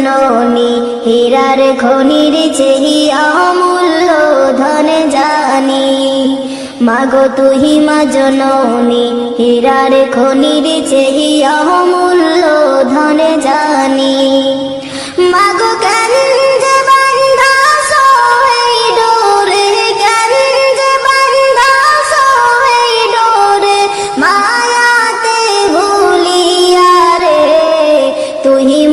জননী হীরার খনির চেহি অমূল্য ধন জানি। মাগো তুহি মা জননী, হীরার খনির চেহি অমূল্য ধন জানি। মাগো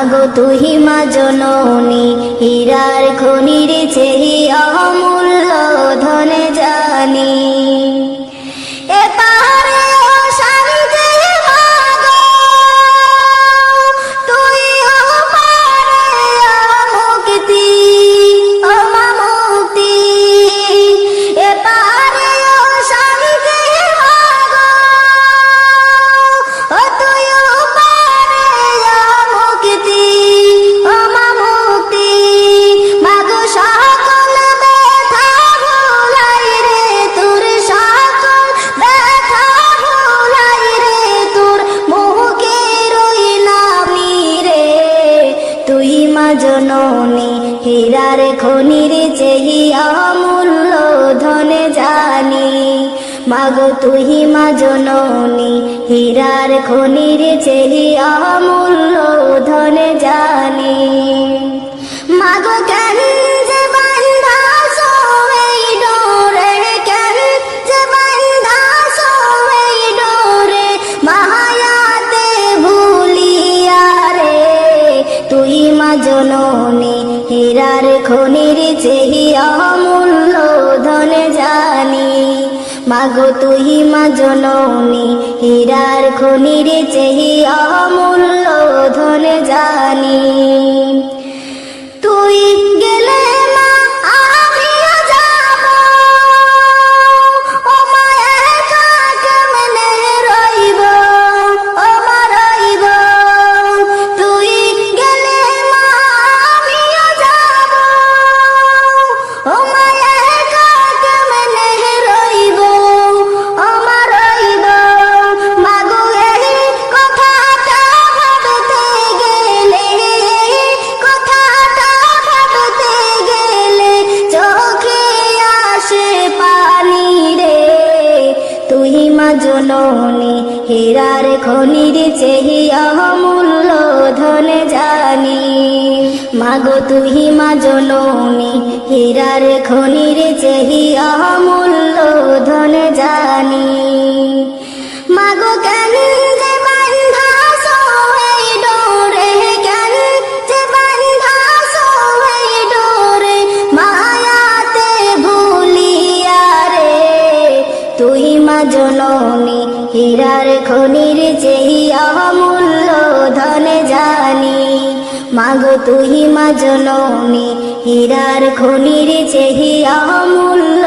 মাগো তুহি মা জননী হীরার খনির চেহি অমূল্য ধনে জানি। তুই মা জননী, হীরার খনির চেহি অমূল্য ধন জানি। মাগো, কেন জননী, হীরার খনির চেহি অমূল্য ধন জানি। মাগো তুই মা জননী হীরার খনির চেহি অমূল্য ধন জানি। তুই মাগো তুই মা জননী হীরার খনির চেহি অমূল্য ধন জানি। মাগো কেন জননী হীরার খনির চেহি অমূল্য মাগো তুই মা জননী হীরার খনির চেহি অমূল্য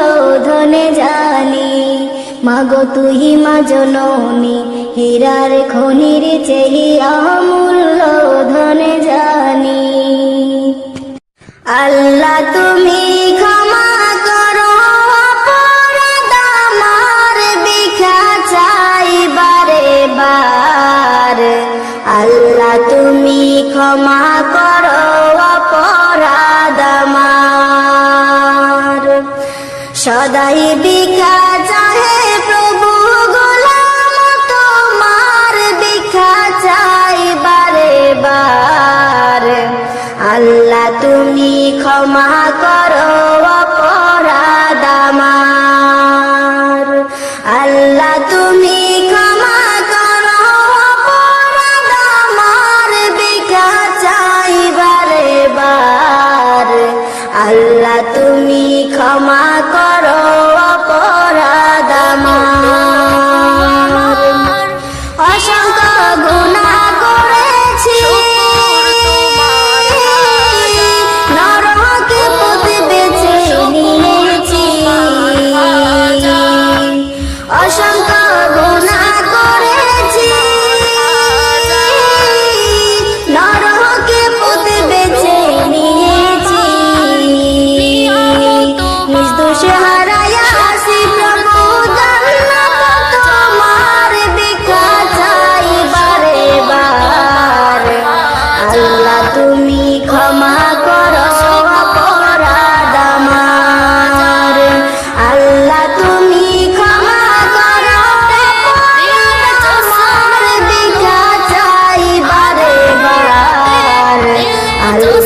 ধন জানি। মাগো তুই মা জননী হীরার খনির চেহি অমূল্য ধন জানি। আল্লাহ তুমি ক্ষমা করো, অপরাধ আমার বিখা চাই বার। আল্লাহ তুমি ক্ষমা করো অপরাধ আমার। সদাই বিখা চাহে প্রভু গোলাম, তোমার বিখা চাই বারে বার আল্লাহ তুমি ক্ষমা করো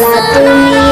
la tu mi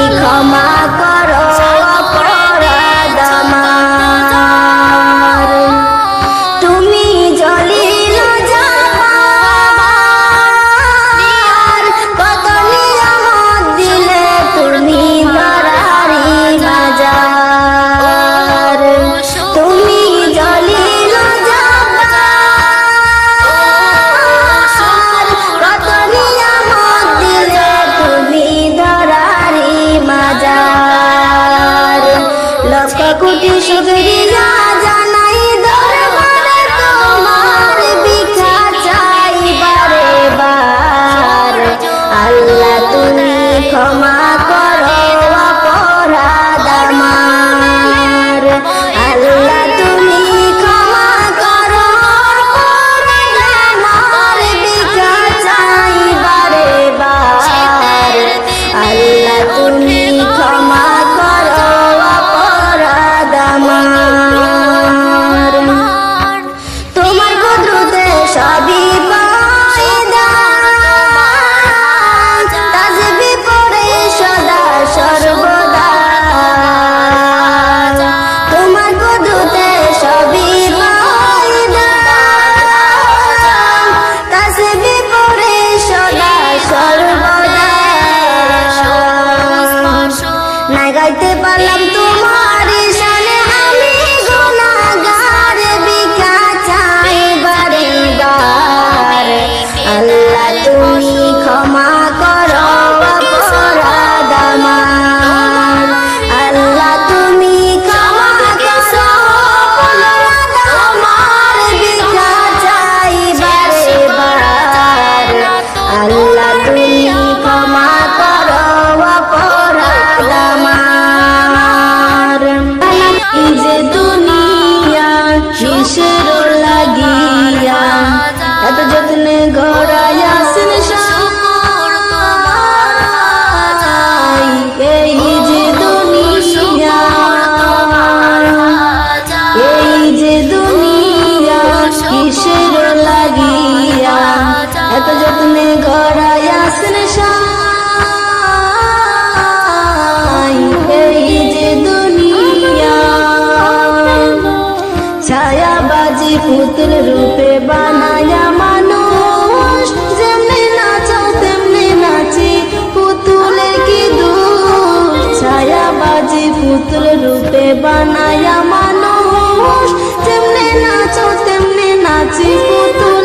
রূপে বানায়া মানুষ তেমনে নাচো তেমনে নাচি পুতুল।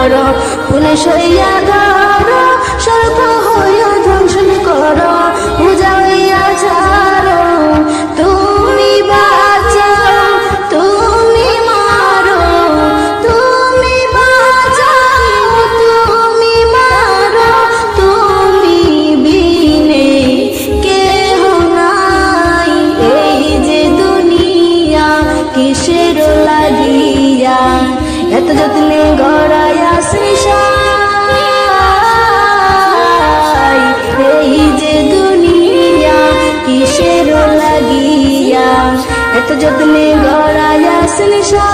কর পুলিশ হইয়া ধর হইয়া তুমি তুমি তুমি তুমি তুমি বিনে কেহ নাই। এই যে দুনিয়া কিসের লাগিয়া, এত যত্নে গড়া এই যে দুনিয়া কিসের লাগিয়া। এত যত্নে গড়াইয়া শ্রীষা